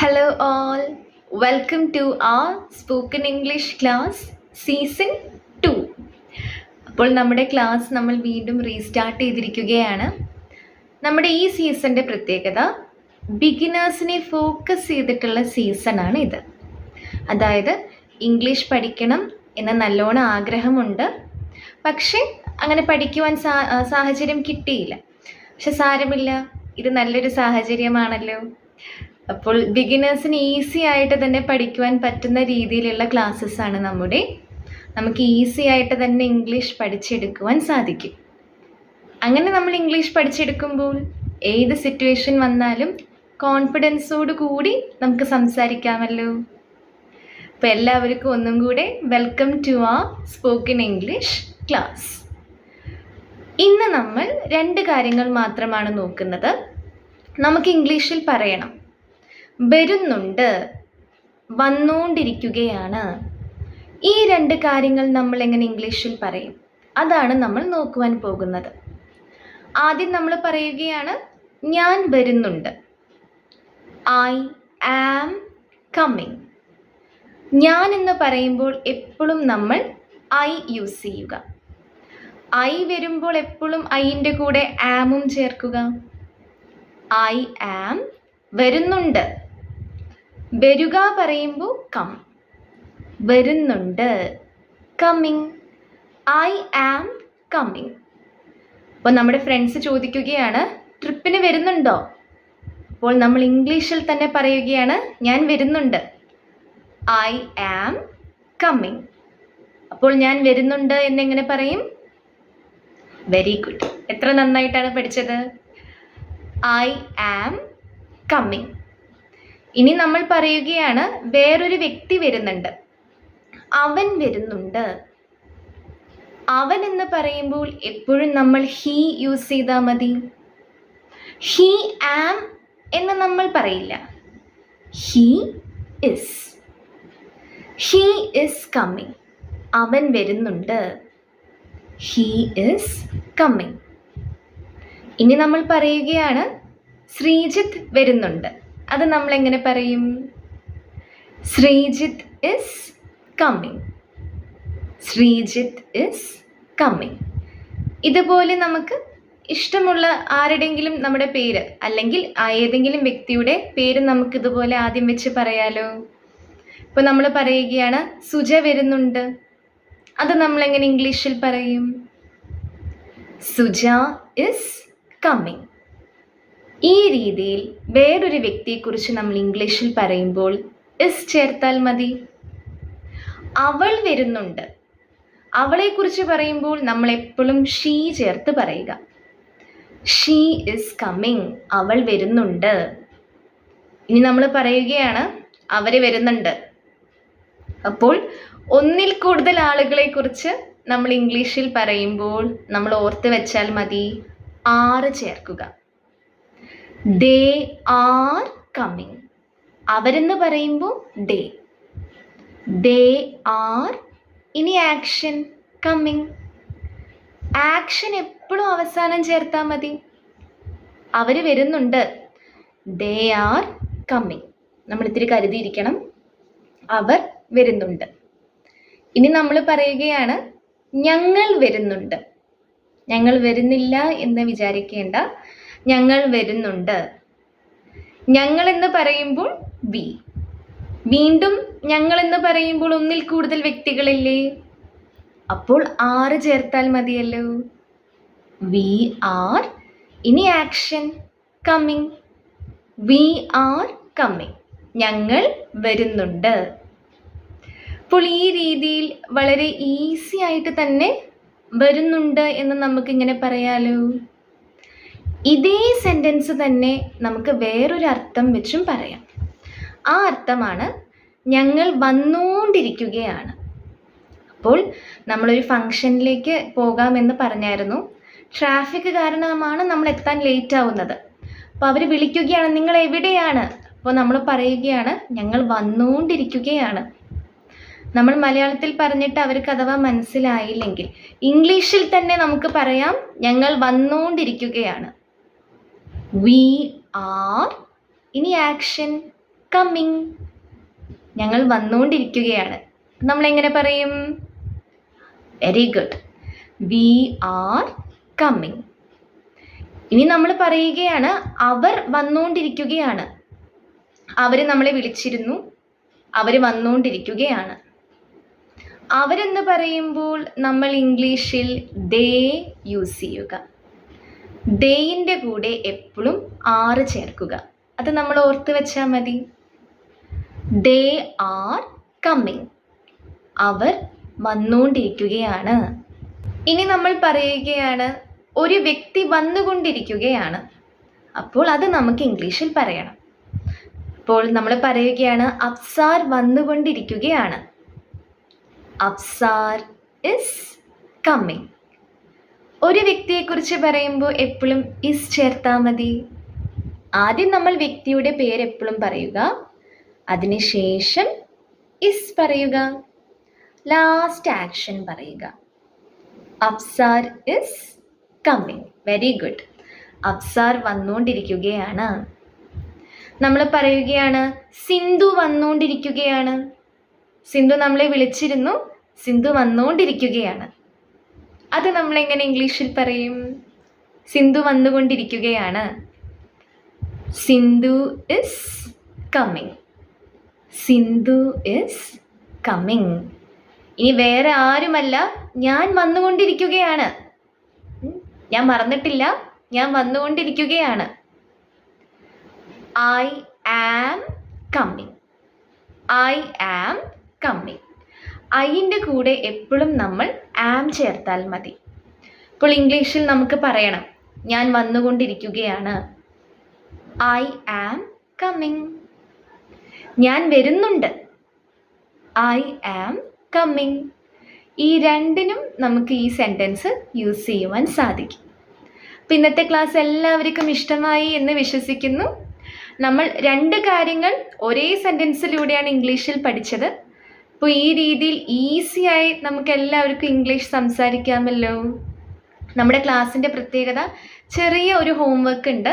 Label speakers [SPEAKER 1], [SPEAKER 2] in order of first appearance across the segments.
[SPEAKER 1] Hello, all welcome to our spoken English class season two അപ്പോൾ നമ്മുടെ class നമ്മൾ വീണ്ടും റീസ്റ്റാർട്ട് ചെയ്തിരിക്കുകയാണ്. നമ്മുടെ ഈ സീസണിന്റെ പ്രത്യേകത ബിഗിനേഴ്സിനെ ഫോക്കസ് ചെയ്തിട്ടുള്ള സീസണാണ് ഇത്. അതായത് ഇംഗ്ലീഷ് പഠിക്കണം എന്ന നല്ലോണം ആഗ്രഹമുണ്ട്. പക്ഷേ അങ്ങനെ പഠിക്കുവാൻ സാഹചര്യം കിട്ടിയില്ല. പക്ഷെ സാരമില്ല. ഇത് നല്ലൊരു സാഹചര്യമാണല്ലോ. അപ്പോൾ ബിഗിനേഴ്സിന് ഈസി ആയിട്ട് തന്നെ പഠിക്കുവാൻ പറ്റുന്ന രീതിയിലുള്ള ക്ലാസ്സസ് ആണ് നമ്മുടെ. നമുക്ക് ഈസി ആയിട്ട് തന്നെ ഇംഗ്ലീഷ് പഠിച്ചെടുക്കുവാൻ സാധിക്കും. അങ്ങനെ നമ്മൾ ഇംഗ്ലീഷ് പഠിച്ചെടുക്കുമ്പോൾ ഏത് സിറ്റുവേഷൻ വന്നാലും കോൺഫിഡൻസോട് കൂടി നമുക്ക് സംസാരിക്കാമല്ലോ. അപ്പോൾ എല്ലാവർക്കും ഒന്നും കൂടെ വെൽക്കം ടു ആ സ്പോക്കൺ ഇംഗ്ലീഷ് ക്ലാസ് ഇന്ന് നമ്മൾ രണ്ട് കാര്യങ്ങൾ മാത്രമാണ് നോക്കുന്നത്. നമുക്ക് ഇംഗ്ലീഷിൽ പറയണം. വരുന്നുണ്ട്. വന്നുകൊണ്ടിരിക്കുകയാണ് ഈ രണ്ട് കാര്യങ്ങൾ നമ്മൾ എങ്ങനെ ഇംഗ്ലീഷിൽ പറയും? അതാണ് നമ്മൾ നോക്കുവാൻ പോകുന്നത്. ആദ്യം നമ്മൾ പറയുകയാണ് ഞാൻ വരുന്നുണ്ട്. ഐ ആം കമ്മിങ് ഞാൻ എന്ന് പറയുമ്പോൾ എപ്പോഴും നമ്മൾ ഐ യൂസ് ചെയ്യുക. ഐ വരുമ്പോൾ എപ്പോഴും ഐന്റെ കൂടെ ആമും ചേർക്കുക. ഐ ആം വരുന്നുണ്ട്. വരിക പറയുമ്പോൾ കം. വരുന്നുണ്ട്. കമ്മിങ് ഐ ആം കമ്മിങ് അപ്പോൾ നമ്മുടെ ഫ്രണ്ട്സ് ചോദിക്കുകയാണ് ട്രിപ്പിന് വരുന്നുണ്ടോ? അപ്പോൾ നമ്മൾ ഇംഗ്ലീഷിൽ തന്നെ പറയുകയാണ് ഞാൻ വരുന്നുണ്ട്. ഐ ആം കമ്മിങ് അപ്പോൾ ഞാൻ വരുന്നുണ്ട് എന്നെങ്ങനെ പറയും? വെരി ഗുഡ് എത്ര നന്നായിട്ടാണ് പഠിച്ചത്? ഐ ആം കമ്മിങ് ഇനി നമ്മൾ പറയുകയാണ് വേറൊരു വ്യക്തി വരുന്നുണ്ട്. അവൻ വരുന്നുണ്ട്. അവൻ എന്ന് പറയുമ്പോൾ എപ്പോഴും നമ്മൾ ഹീ യൂസ് ചെയ്താൽ മതി. ഹീ ആം എന്ന് നമ്മൾ പറയില്ല. He is he is coming അവൻ വരുന്നുണ്ട്. ഹീ ഇസ് കമ്മിങ് ഇനി നമ്മൾ പറയുകയാണ് ശ്രീജിത്ത് വരുന്നുണ്ട്. അത് നമ്മൾ എങ്ങനെ പറയും? Sreejith is coming Sreejith is coming ഇതുപോലെ നമുക്ക് ഇഷ്ടമുള്ള ആരുടെങ്കിലും നമ്മുടെ പേര് അല്ലെങ്കിൽ ഏതെങ്കിലും വ്യക്തിയുടെ പേര് നമുക്ക് ഇതുപോലെ ആദ്യം വെച്ച് പറയാലോ. ഇപ്പോൾ നമ്മൾ പറയുകയാണ് സുജ വരുന്നുണ്ട്. അത് നമ്മൾ എങ്ങനെ ഇംഗ്ലീഷിൽ പറയും? സുജ ഇസ് കമ്മിങ് ഈ രീതിയിൽ വേറൊരു വ്യക്തിയെക്കുറിച്ച് നമ്മൾ ഇംഗ്ലീഷിൽ പറയുമ്പോൾ ഇസ് ചേർത്താൽ മതി. അവൾ വരുന്നുണ്ട്. അവളെക്കുറിച്ച് പറയുമ്പോൾ നമ്മൾ എപ്പോഴും ഷീ ചേർത്ത് പറയുക. She is coming. അവൾ വരുന്നുണ്ട്. ഇനി നമ്മൾ പറയുകയാണ് അവർ വരുന്നുണ്ട്. അപ്പോൾ ഒന്നിൽ കൂടുതൽ ആളുകളെ കുറിച്ച് നമ്മൾ ഇംഗ്ലീഷിൽ പറയുമ്പോൾ നമ്മൾ ഓർത്ത് വെച്ചാൽ മതി ആറ് ചേർക്കുക. They are coming. അവരെന്ന് പറയുമ്പോൾ ഡേ ദേ ആർ ഇനി ആക്ഷൻ കമ്മിങ്. ആക്ഷൻ എപ്പോഴും അവസാനം ചേർത്താൽ മതി. അവർ വരുന്നുണ്ട്. They are coming. നമ്മൾ ഇത്തിരി കരുതിയിരിക്കണം. അവർ വരുന്നുണ്ട്. ഇനി നമ്മൾ പറയുകയാണ് ഞങ്ങൾ വരുന്നുണ്ട്. ഞങ്ങൾ വരുന്നില്ല എന്ന് വിചാരിക്കേണ്ട ഞങ്ങൾ വരുന്നുണ്ട്. ഞങ്ങൾ എന്ന് പറയുമ്പോൾ വി വീണ്ടും ഞങ്ങൾ എന്ന് പറയുമ്പോൾ ഒന്നിൽ കൂടുതൽ വ്യക്തികളില്ലേ? അപ്പോൾ ആറ് ചേർത്താൽ മതിയല്ലോ. വി ആർ ഇനി action coming we are coming ഞങ്ങൾ വരുന്നുണ്ട്. അപ്പോൾ ഈ രീതിയിൽ വളരെ ഈസി ആയിട്ട് തന്നെ വരുന്നുണ്ട് എന്ന് നമുക്കിങ്ങനെ പറയാലോ. ഇതേ സെന്റൻസ് തന്നെ നമുക്ക് വേറൊരു അർത്ഥം വെച്ചും പറയാം. ആ അർത്ഥമാണ് ഞങ്ങൾ വന്നുകൊണ്ടിരിക്കുകയാണ് അപ്പോൾ നമ്മളൊരു ഫങ്ഷനിലേക്ക് പോകാമെന്ന് പറഞ്ഞായിരുന്നു. ട്രാഫിക് കാരണമാണ് നമ്മൾ എത്താൻ ലേറ്റ് ആവുന്നത്. അപ്പോൾ അവർ വിളിക്കുകയാണ് നിങ്ങൾ എവിടെയാണ്? അപ്പോൾ നമ്മൾ പറയുകയാണ് ഞങ്ങൾ വന്നുകൊണ്ടിരിക്കുകയാണ് നമ്മൾ മലയാളത്തിൽ പറഞ്ഞിട്ട് അവർക്ക് അഥവാ മനസ്സിലായില്ലെങ്കിൽ ഇംഗ്ലീഷിൽ തന്നെ നമുക്ക് പറയാം ഞങ്ങൾ വന്നുകൊണ്ടിരിക്കുകയാണ് വി ആർ ഇനി ആക്ഷൻ കമ്മിങ് ഞങ്ങൾ വന്നുകൊണ്ടിരിക്കുകയാണ്. നമ്മൾ എങ്ങനെ പറയും? Very good we are coming ഇനി നമ്മൾ പറയുകയാണ് അവർ വന്നുകൊണ്ടിരിക്കുകയാണ്. അവർ നമ്മളെ വിളിച്ചിരുന്നു. അവർ വന്നുകൊണ്ടിരിക്കുകയാണ്. അവരെന്ന് പറയുമ്പോൾ നമ്മൾ ഇംഗ്ലീഷിൽ ദേ യൂസ് ചെയ്യുക. ദേയിന്റെ കൂടെ എപ്പോഴും ആറ് ചേർക്കുക. അത് നമ്മൾ ഓർത്ത് വെച്ചാൽ മതി. ദേ ആർ കമ്മിങ്. അവർ വന്നുകൊണ്ടിരിക്കുകയാണ്. ഇനി നമ്മൾ പറയുകയാണ് ഒരു വ്യക്തി വന്നുകൊണ്ടിരിക്കുകയാണ്. അപ്പോൾ അത് നമുക്ക് ഇംഗ്ലീഷിൽ പറയണം. അപ്പോൾ നമ്മൾ പറയുകയാണ് അഫ്സാർ വന്നുകൊണ്ടിരിക്കുകയാണ്. Afsar is coming. ഒരു വ്യക്തിയെക്കുറിച്ച് പറയുമ്പോൾ എപ്പോഴും ഇസ് ചേർത്താൽ മതി. ആദ്യം നമ്മൾ വ്യക്തിയുടെ പേര് എപ്പോഴും പറയുക. അതിനുശേഷം ഇസ് പറയുക. ലാസ്റ്റ് ആക്ഷൻ പറയുക. Afsar is coming. Very good Afsar വന്നുകൊണ്ടിരിക്കുകയാണ് നമ്മൾ പറയുകയാണ് സിന്ധു വന്നുകൊണ്ടിരിക്കുകയാണ് സിന്ധു നമ്മളെ വിളിച്ചിരുന്നു. സിന്ധു വന്നുകൊണ്ടിരിക്കുകയാണ് അത് നമ്മൾ എങ്ങനെ ഇംഗ്ലീഷിൽ പറയും? സിന്ധു വന്നുകൊണ്ടിരിക്കുകയാണ്. Sindhu is coming Sindhu is coming ഇനി വേറെ ആരുമല്ല ഞാൻ വന്നുകൊണ്ടിരിക്കുകയാണ്. ഞാൻ മറന്നിട്ടില്ല ഞാൻ വന്നുകൊണ്ടിരിക്കുകയാണ്. I am coming I am coming ഐന്റെ കൂടെ എപ്പോഴും നമ്മൾ ആം ചേർത്താൽ മതി. ഇപ്പോൾ ഇംഗ്ലീഷിൽ നമുക്ക് പറയണം. ഞാൻ വന്നുകൊണ്ടിരിക്കുകയാണ്. ഐ ആം കമ്മിങ് ഞാൻ വരുന്നുണ്ട്. ഐ ആം കമ്മിങ് ഈ രണ്ടിനും നമുക്ക് ഈ സെന്റൻസ് യൂസ് ചെയ്യുവാൻ സാധിക്കും. അപ്പം ഇന്നത്തെ ക്ലാസ് എല്ലാവർക്കും ഇഷ്ടമായി എന്ന് വിശ്വസിക്കുന്നു. നമ്മൾ രണ്ട് കാര്യങ്ങൾ ഒരേ സെന്റൻസിലൂടെയാണ് ഇംഗ്ലീഷിൽ പഠിച്ചത്. അപ്പോൾ ഈ രീതിയിൽ ഈസിയായി നമുക്ക് എല്ലാവർക്കും ഇംഗ്ലീഷ് സംസാരിക്കാമല്ലോ. നമ്മുടെ ക്ലാസ്സിന്റെ പ്രത്യേകത ചെറിയ ഒരു ഹോംവർക്ക് ഉണ്ട്.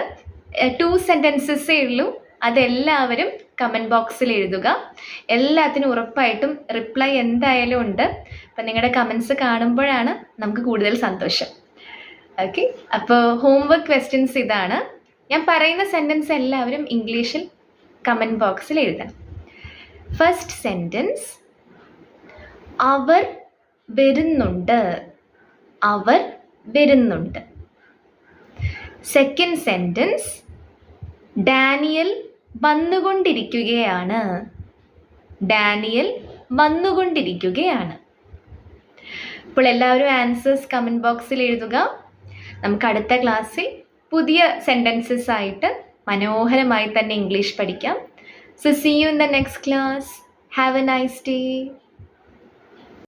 [SPEAKER 1] ടു സെന്റൻസസേ ഉള്ളൂ. അതെല്ലാവരും കമന്റ് ബോക്സിൽ എഴുതുക. എല്ലാത്തിനും ഉറപ്പായിട്ടും റിപ്ലൈ എന്തായാലും ഉണ്ട്. അപ്പം നിങ്ങളുടെ കമൻസ് കാണുമ്പോഴാണ് നമുക്ക് കൂടുതൽ സന്തോഷം. ഓക്കെ അപ്പോൾ ഹോംവർക്ക് ക്വസ്റ്റ്യൻസ് ഇതാണ്. ഞാൻ പറയുന്ന സെന്റൻസ് എല്ലാവരും ഇംഗ്ലീഷിൽ കമന്റ് ബോക്സിൽ എഴുതണം. ഫസ്റ്റ് സെന്റൻസ് അവർ വരുന്നുണ്ട്. അവർ വരുന്നുണ്ട്. സെക്കൻഡ് സെന്റൻസ് ഡാനിയൽ വന്നുകൊണ്ടിരിക്കുകയാണ്. ഡാനിയൽ വന്നുകൊണ്ടിരിക്കുകയാണ്. ഇപ്പോൾ എല്ലാവരും ആൻസേഴ്സ് കമന്റ് ബോക്സിൽ എഴുതുക. നമുക്ക് അടുത്ത ക്ലാസ്സിൽ പുതിയ സെന്റൻസസ് ആയിട്ട് മനോഹരമായി തന്നെ ഇംഗ്ലീഷ് പഠിക്കാം. So see you in the next class have a nice day